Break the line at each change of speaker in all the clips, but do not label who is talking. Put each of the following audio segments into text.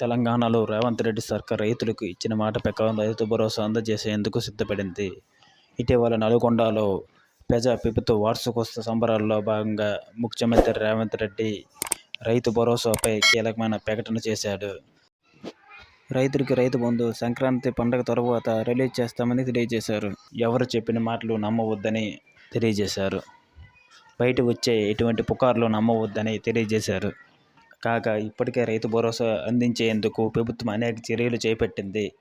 తెలంగాణలో రేవంత్ రెడ్డి సర్కార్ రైతులకు ఇచ్చిన మాట ప్రకారం రైతు భరోసా అందజేసేందుకు సిద్ధపడింది. ఇటీవల నల్గొండలో ప్రజా ప్రభుత్వ వార్షికోత్సవ సంబరాల్లో భాగంగా ముఖ్యమంత్రి రేవంత్ రెడ్డి రైతు భరోసాపై కీలకమైన ప్రకటన చేశాడు. రైతులకు రైతు బంధు సంక్రాంతి పండుగ తర్వాత రిలీజ్ చేస్తామని తెలియజేశారు. ఎవరు చెప్పిన మాటలు నమ్మవద్దని తెలియజేశారు. బయట వచ్చే ఎటువంటి పుకార్లు నమ్మవద్దని తెలియజేశారు. కాగా ఇప్పటికే రైతు భరోసా అందించేందుకు ప్రభుత్వం అనేక చర్యలు చేపట్టింది.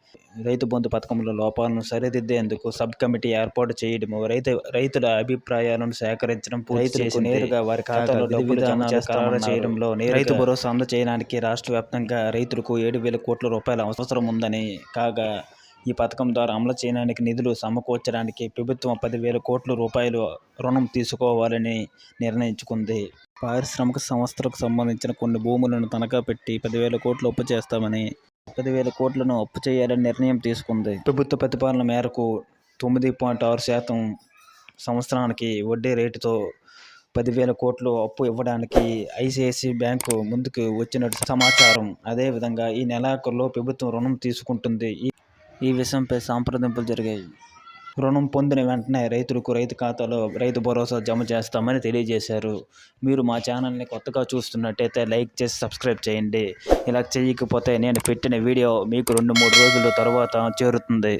రైతు బంధు పథకంలో లోపాలను సరిదిద్దేందుకు సబ్ కమిటీ ఏర్పాటు చేయడము రైతు రైతుల అభిప్రాయాలను సేకరించడం రైతులకు నేరుగా వారి ఖాతాలో చేస్తామని చేయడంలో రైతు భరోసా అందజేయడానికి రాష్ట్ర వ్యాప్తంగా రైతులకు ఏడు వేల కోట్ల రూపాయల అవసరం ఉందని కాగా ఈ పథకం ద్వారా అమలు చేయడానికి నిధులు సమకూర్చడానికి ప్రభుత్వం పదివేల కోట్ల రూపాయలు రుణం తీసుకోవాలని నిర్ణయించుకుంది. పారిశ్రామిక సంస్థలకు సంబంధించిన కొన్ని భూములను తనఖా పెట్టి పదివేల కోట్లు అప్పు చేస్తామని పదివేల కోట్లను అప్పు చేయాలని నిర్ణయం తీసుకుంది. ప్రభుత్వ ప్రతిపాదన మేరకు తొమ్మిది పాయింట్ ఆరు శాతం సంవత్సరానికి వడ్డీ రేటుతో పదివేల కోట్లు అప్పు ఇవ్వడానికి ఐసిఐసి బ్యాంకు ముందుకు వచ్చినట్టు సమాచారం. అదేవిధంగా ఈ నెలాఖరులో ప్రభుత్వం రుణం తీసుకుంటుంది. ఈ విషయంపై సంప్రదింపులు జరిగాయి. రుణం పొందిన వెంటనే రైతులకు రైతు ఖాతాలో రైతు భరోసా జమ చేస్తామని తెలియజేశారు. మీరు మా ఛానల్ని కొత్తగా చూస్తున్నట్టయితే లైక్ చేసి సబ్స్క్రైబ్ చేయండి. ఇలా చేయకపోతే నేను పెట్టిన వీడియో మీకు రెండు మూడు రోజుల తర్వాత చేరుతుంది.